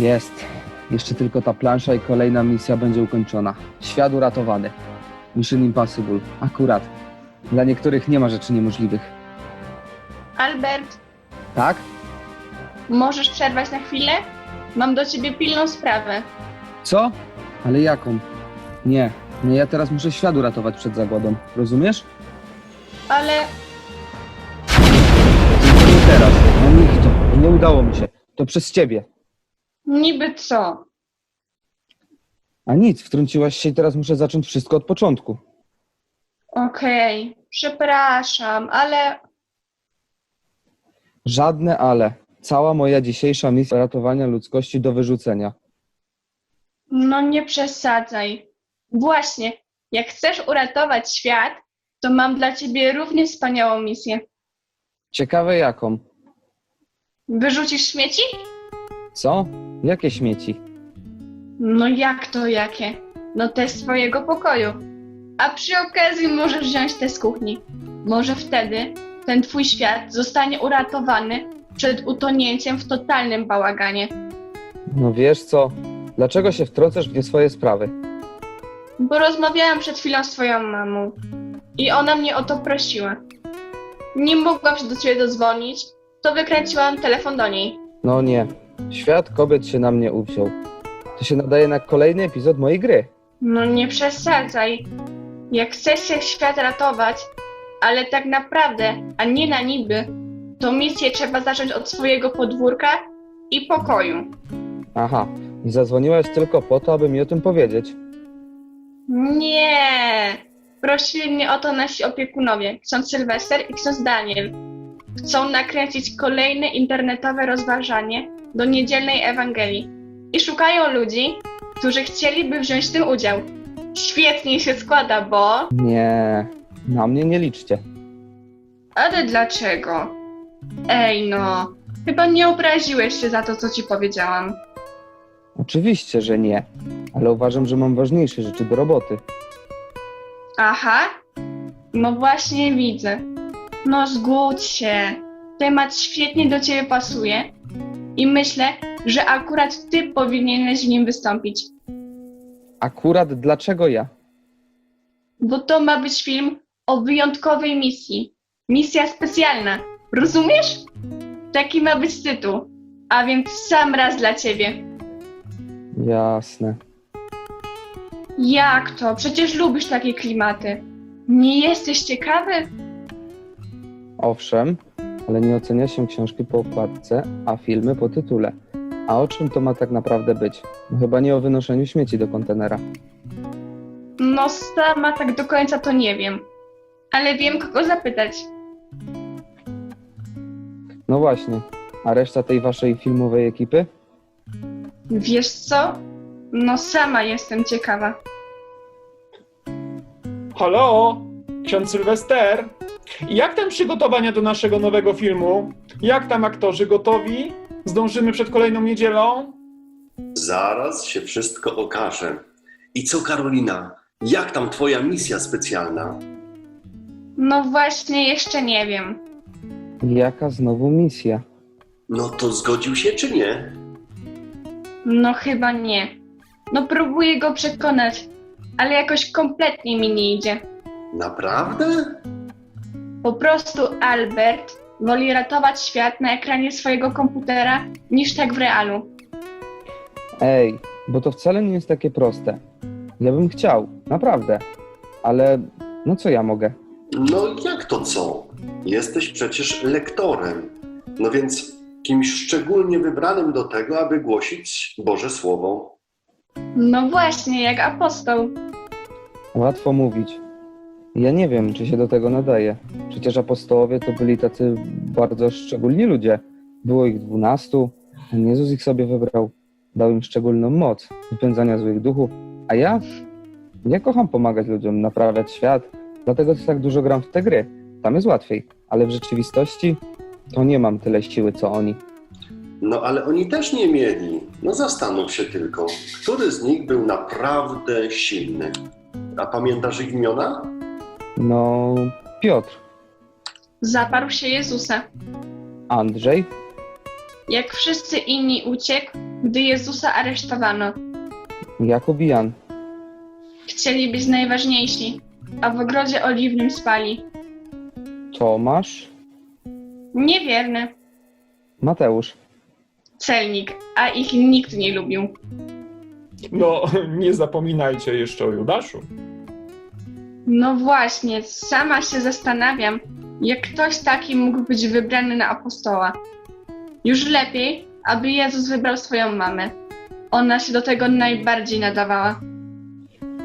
Jest. Jeszcze tylko ta plansza i kolejna misja będzie ukończona. Świat uratowany. Mission Impossible. Akurat. Dla niektórych nie ma rzeczy niemożliwych. Albert, Tak? możesz przerwać na chwilę? Mam do ciebie pilną sprawę. Co? Ale jaką? Nie. Nie, ja teraz muszę świat uratować przed zagładą. Rozumiesz? Ale nie teraz. No niech to. Nie udało mi się. To przez ciebie. Niby co? A nic, wtrąciłaś się i teraz muszę zacząć wszystko od początku. Okej, przepraszam, ale Żadne ale. Cała moja dzisiejsza misja ratowania ludzkości do wyrzucenia. no nie przesadzaj. Właśnie, jak chcesz uratować świat, to mam dla ciebie równie wspaniałą misję. Ciekawe jaką. Wyrzucisz śmieci? Co? Jakie śmieci? No jak to jakie? No te z twojego pokoju. A przy okazji możesz wziąć te z kuchni. Może wtedy ten twój świat zostanie uratowany przed utonięciem w totalnym bałaganie. No wiesz co? Dlaczego się wtrącasz w nie swoje sprawy? Bo rozmawiałam przed chwilą z twoją mamą i ona mnie o to prosiła. Nie mogłam się do ciebie dodzwonić, to wykręciłam telefon do niej. No nie. Świat kobiet się na mnie uwziął. To się nadaje na kolejny epizod mojej gry. No nie przesadzaj. Jak chcesz się świat ratować, ale tak naprawdę, a nie na niby, to misję trzeba zacząć od swojego podwórka i pokoju. Aha. Zadzwoniłaś tylko po to, aby mi o tym powiedzieć. Nie! Prosili mnie o to nasi opiekunowie, ksiądz Sylwester i ksiądz Daniel. Chcą nakręcić kolejne internetowe rozważanie do niedzielnej Ewangelii i szukają ludzi, którzy chcieliby wziąć w tym udział. Świetnie się składa, bo... Nie. Na mnie nie liczcie. Ale dlaczego? Ej no, chyba nie obraziłeś się za to, co ci powiedziałam. Oczywiście, że nie. Ale uważam, że mam ważniejsze rzeczy do roboty. Aha, no właśnie widzę. No zgódź się. Temat świetnie do ciebie pasuje i myślę, że akurat ty powinieneś w nim wystąpić. Akurat dlaczego ja? Bo to ma być film o wyjątkowej misji. Misja specjalna. Rozumiesz? Taki ma być tytuł. A więc sam raz dla ciebie. Jasne. Jak to? Przecież lubisz takie klimaty. Nie jesteś ciekawy? Owszem, ale nie ocenia się książki po okładce, a filmy po tytule. A o czym to ma tak naprawdę być? No chyba nie o wynoszeniu śmieci do kontenera. No sama tak do końca to nie wiem. Ale wiem kogo zapytać. No właśnie. A reszta tej waszej filmowej ekipy? Wiesz co? No sama jestem ciekawa. Halo, ksiądz Sylwester. Jak tam przygotowania do naszego nowego filmu? Jak tam aktorzy gotowi? Zdążymy przed kolejną niedzielą? Zaraz się wszystko okaże. I co, Karolina? Jak tam twoja misja specjalna? No właśnie jeszcze nie wiem. Jaka znowu misja? No to zgodził się czy nie? No chyba nie. No próbuję go przekonać, ale jakoś kompletnie mi nie idzie. Naprawdę? Po prostu Albert woli ratować świat na ekranie swojego komputera niż tak w realu. Ej, bo to wcale nie jest takie proste. Ja bym chciał, naprawdę. Ale no co ja mogę? No jak to co? Jesteś przecież lektorem. No więc kimś szczególnie wybranym do tego, aby głosić Boże Słowo. No właśnie, jak apostoł. Łatwo mówić. Ja nie wiem, czy się do tego nadaje. Przecież apostołowie to byli tacy bardzo szczególni ludzie. Było ich dwunastu, Pan Jezus ich sobie wybrał. Dał im szczególną moc wypędzania złych duchów. A ja? Ja kocham pomagać ludziom, naprawiać świat. Dlatego też tak dużo gram w te gry. Tam jest łatwiej. Ale w rzeczywistości to nie mam tyle siły, co oni. No ale oni też nie mieli. No zastanów się tylko, który z nich był naprawdę silny. A pamiętasz ich imiona? No, Piotr, Zaparł się Jezusa. Andrzej, Jak wszyscy inni uciekł, gdy Jezusa aresztowano. Jakub i Jan. Chcieli być najważniejsi, a w ogrodzie oliwnym spali. Tomasz. Niewierny, Mateusz. celnik, a ich nikt nie lubił. No, nie zapominajcie jeszcze o Judaszu. No właśnie, sama się zastanawiam, jak ktoś taki mógł być wybrany na apostoła. Już lepiej, aby Jezus wybrał swoją mamę. Ona się do tego najbardziej nadawała.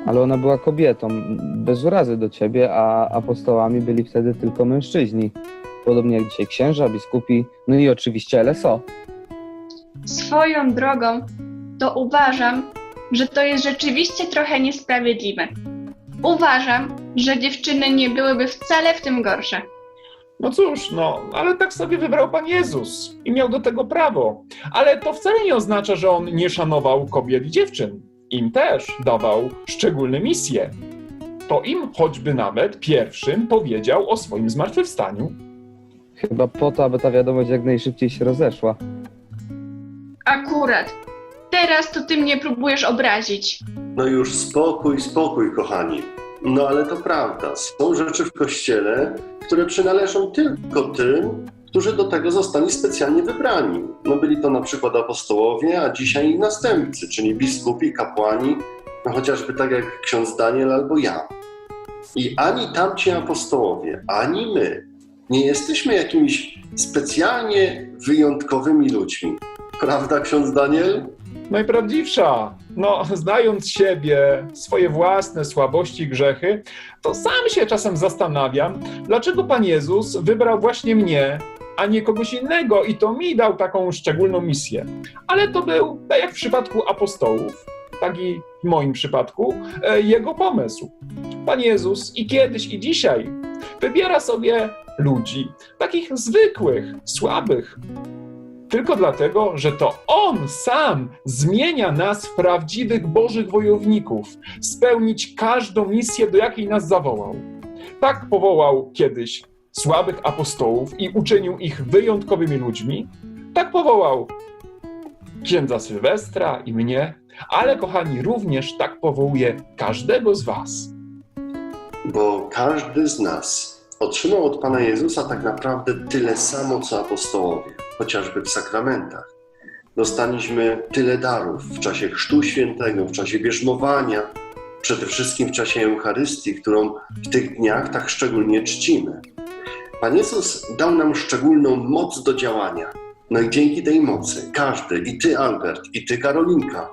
Ale ona była kobietą, bez urazy do ciebie, a apostołami byli wtedy tylko mężczyźni. Podobnie jak dzisiaj księża, biskupi, no i oczywiście LSO. Swoją drogą, to uważam, że to jest rzeczywiście trochę niesprawiedliwe. Uważam, że dziewczyny nie byłyby wcale w tym gorsze. No cóż, no, ale tak sobie wybrał Pan Jezus i miał do tego prawo. Ale to wcale nie oznacza, że on nie szanował kobiet i dziewczyn. Im też dawał szczególne misje. To im choćby nawet pierwszym powiedział o swoim zmartwychwstaniu. Chyba po to, aby ta wiadomość jak najszybciej się rozeszła. Akurat. Teraz to ty mnie próbujesz obrazić. No już spokój, spokój, kochani. No ale to prawda. Są rzeczy w kościele, które przynależą tylko tym, którzy do tego zostali specjalnie wybrani. No byli to na przykład apostołowie, a dzisiaj następcy, czyli biskupi, kapłani, no chociażby tak jak ksiądz Daniel albo ja. I ani tamci apostołowie, ani my nie jesteśmy jakimiś specjalnie wyjątkowymi ludźmi. Prawda, ksiądz Daniel? Najprawdziwsza. No, znając siebie, swoje własne słabości i grzechy, to sam się czasem zastanawiam, dlaczego Pan Jezus wybrał właśnie mnie, a nie kogoś innego i to mi dał taką szczególną misję. Ale to był, tak jak w przypadku apostołów, tak i w moim przypadku, e, jego pomysł. Pan Jezus i kiedyś, i dzisiaj wybiera sobie ludzi, takich zwykłych, słabych, tylko dlatego, że to On sam zmienia nas w prawdziwych Bożych wojowników, spełnić każdą misję, do jakiej nas zawołał. Tak powołał kiedyś słabych apostołów i uczynił ich wyjątkowymi ludźmi. Tak powołał księdza Sylwestra i mnie, ale kochani, również tak powołuje każdego z Was. Bo każdy z nas otrzymał od Pana Jezusa tak naprawdę tyle samo, co apostołowie, chociażby w sakramentach. Dostaliśmy tyle darów w czasie Chrztu Świętego, w czasie bierzmowania, przede wszystkim w czasie Eucharystii, którą w tych dniach tak szczególnie czcimy. Pan Jezus dał nam szczególną moc do działania. No i dzięki tej mocy każdy, i ty, Albert, i ty, Karolinka,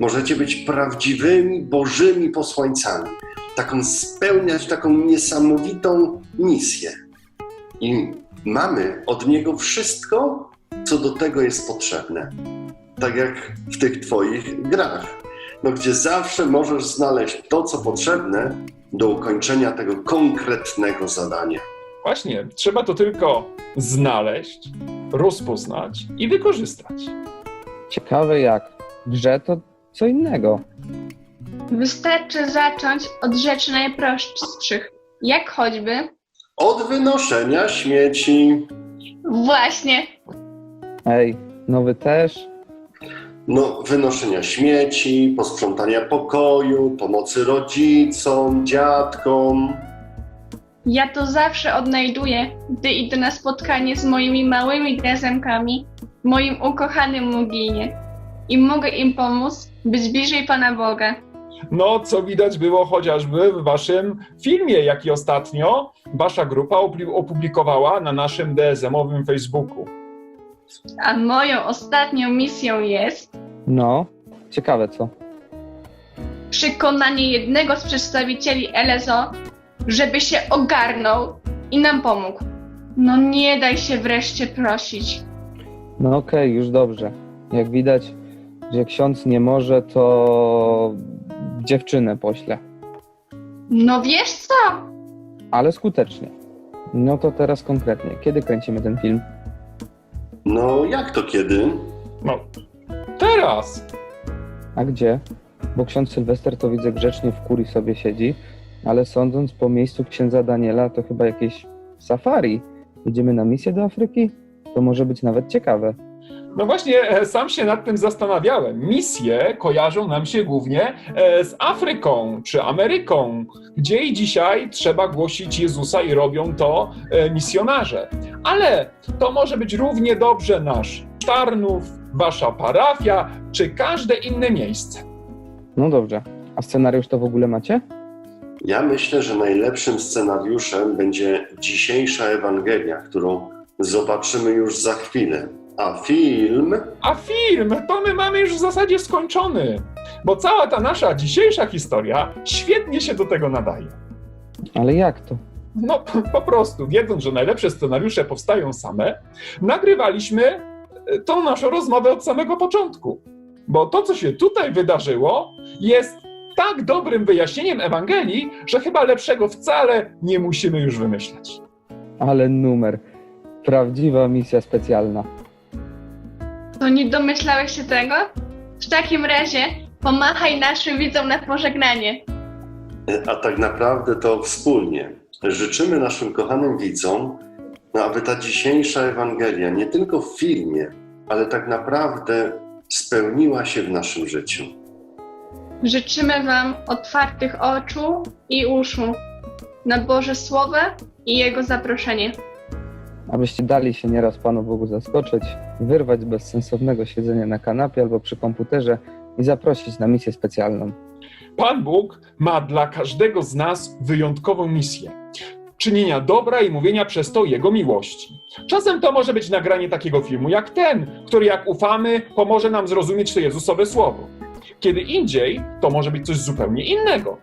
możecie być prawdziwymi Bożymi posłańcami taką spełniać taką niesamowitą misję. I mamy od niego wszystko, co do tego jest potrzebne. Tak jak w tych twoich grach. No, gdzie zawsze możesz znaleźć to, co potrzebne do ukończenia tego konkretnego zadania. Właśnie, trzeba to tylko znaleźć, rozpoznać i wykorzystać. Ciekawe jak. Grze to co innego. Wystarczy zacząć od rzeczy najprostszych, jak choćby Od wynoszenia śmieci, właśnie Ej, nowy też? no, wynoszenia śmieci, posprzątania pokoju, pomocy rodzicom, dziadkom. Ja to zawsze odnajduję, gdy idę na spotkanie z moimi małymi gazemkami w moim ukochanym Muginie i mogę im pomóc być bliżej Pana Boga. No, co widać było chociażby w waszym filmie, jaki ostatnio wasza grupa opublikowała na naszym DSM-owym Facebooku. A moją ostatnią misją jest No, ciekawe co. przekonanie jednego z przedstawicieli LSO, żeby się ogarnął i nam pomógł. No nie daj się wreszcie prosić. No okej, już dobrze. Jak widać, że ksiądz nie może, to dziewczynę pośle. No wiesz co? Ale skutecznie. No to teraz konkretnie. Kiedy kręcimy ten film? No, jak to kiedy? No, teraz! A gdzie? Bo ksiądz Sylwester to widzę grzecznie w kurii sobie siedzi, ale sądząc po miejscu księdza Daniela, to chyba jakieś safari. Idziemy na misję do Afryki? To może być nawet ciekawe. No właśnie, e, sam się nad tym zastanawiałem. Misje kojarzą nam się głównie e, z Afryką czy Ameryką, gdzie i dzisiaj trzeba głosić Jezusa i robią to e, misjonarze. Ale to może być równie dobrze nasz Tarnów, wasza parafia czy każde inne miejsce. No dobrze. A scenariusz to w ogóle macie? Ja myślę, że najlepszym scenariuszem będzie dzisiejsza Ewangelia, którą zobaczymy już za chwilę. A film A film to my mamy już w zasadzie skończony, bo cała ta nasza dzisiejsza historia świetnie się do tego nadaje. Ale jak to? No po prostu, wiedząc, że najlepsze scenariusze powstają same, nagrywaliśmy e, tą naszą rozmowę od samego początku. Bo to, co się tutaj wydarzyło, jest tak dobrym wyjaśnieniem Ewangelii, że chyba lepszego wcale nie musimy już wymyślać. Ale numer. Prawdziwa misja specjalna. To nie domyślałeś się tego? W takim razie pomachaj naszym widzom na pożegnanie. A tak naprawdę to wspólnie życzymy naszym kochanym widzom, no aby ta dzisiejsza Ewangelia nie tylko w filmie, ale tak naprawdę spełniła się w naszym życiu. Życzymy Wam otwartych oczu i uszu na Boże Słowo i Jego zaproszenie. Abyście dali się nieraz Panu Bogu zaskoczyć, wyrwać bezsensownego siedzenia na kanapie albo przy komputerze i zaprosić na misję specjalną. Pan Bóg ma dla każdego z nas wyjątkową misję. Czynienia dobra i mówienia przez to Jego miłości. Czasem to może być nagranie takiego filmu jak ten, który jak ufamy, pomoże nam zrozumieć to Jezusowe Słowo. Kiedy indziej, to może być coś zupełnie innego.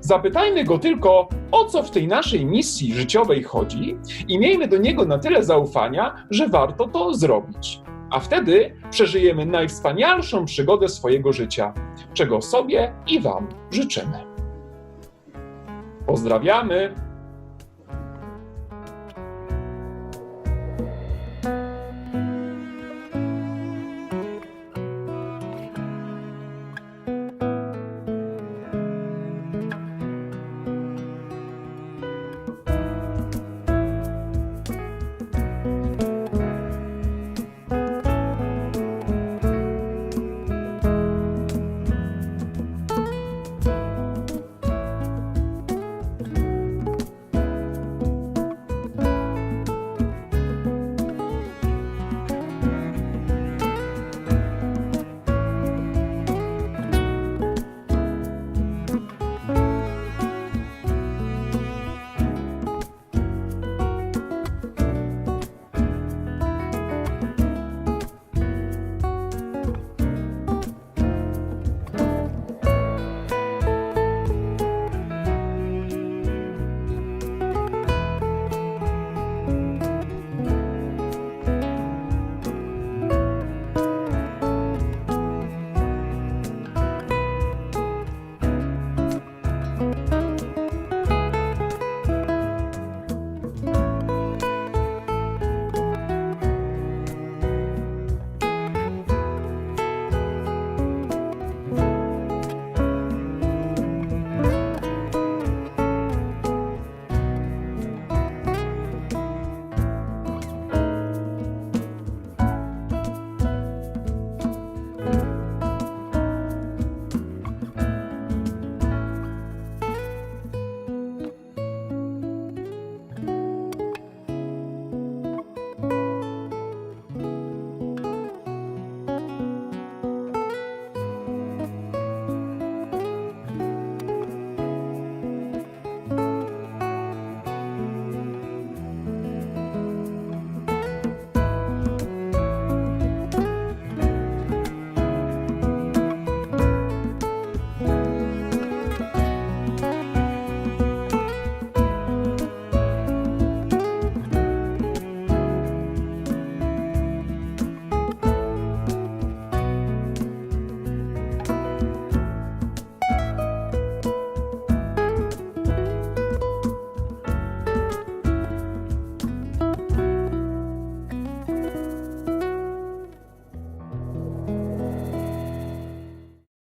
Zapytajmy Go tylko, o co w tej naszej misji życiowej chodzi i miejmy do Niego na tyle zaufania, że warto to zrobić. A wtedy przeżyjemy najwspanialszą przygodę swojego życia, czego sobie i Wam życzymy. Pozdrawiamy!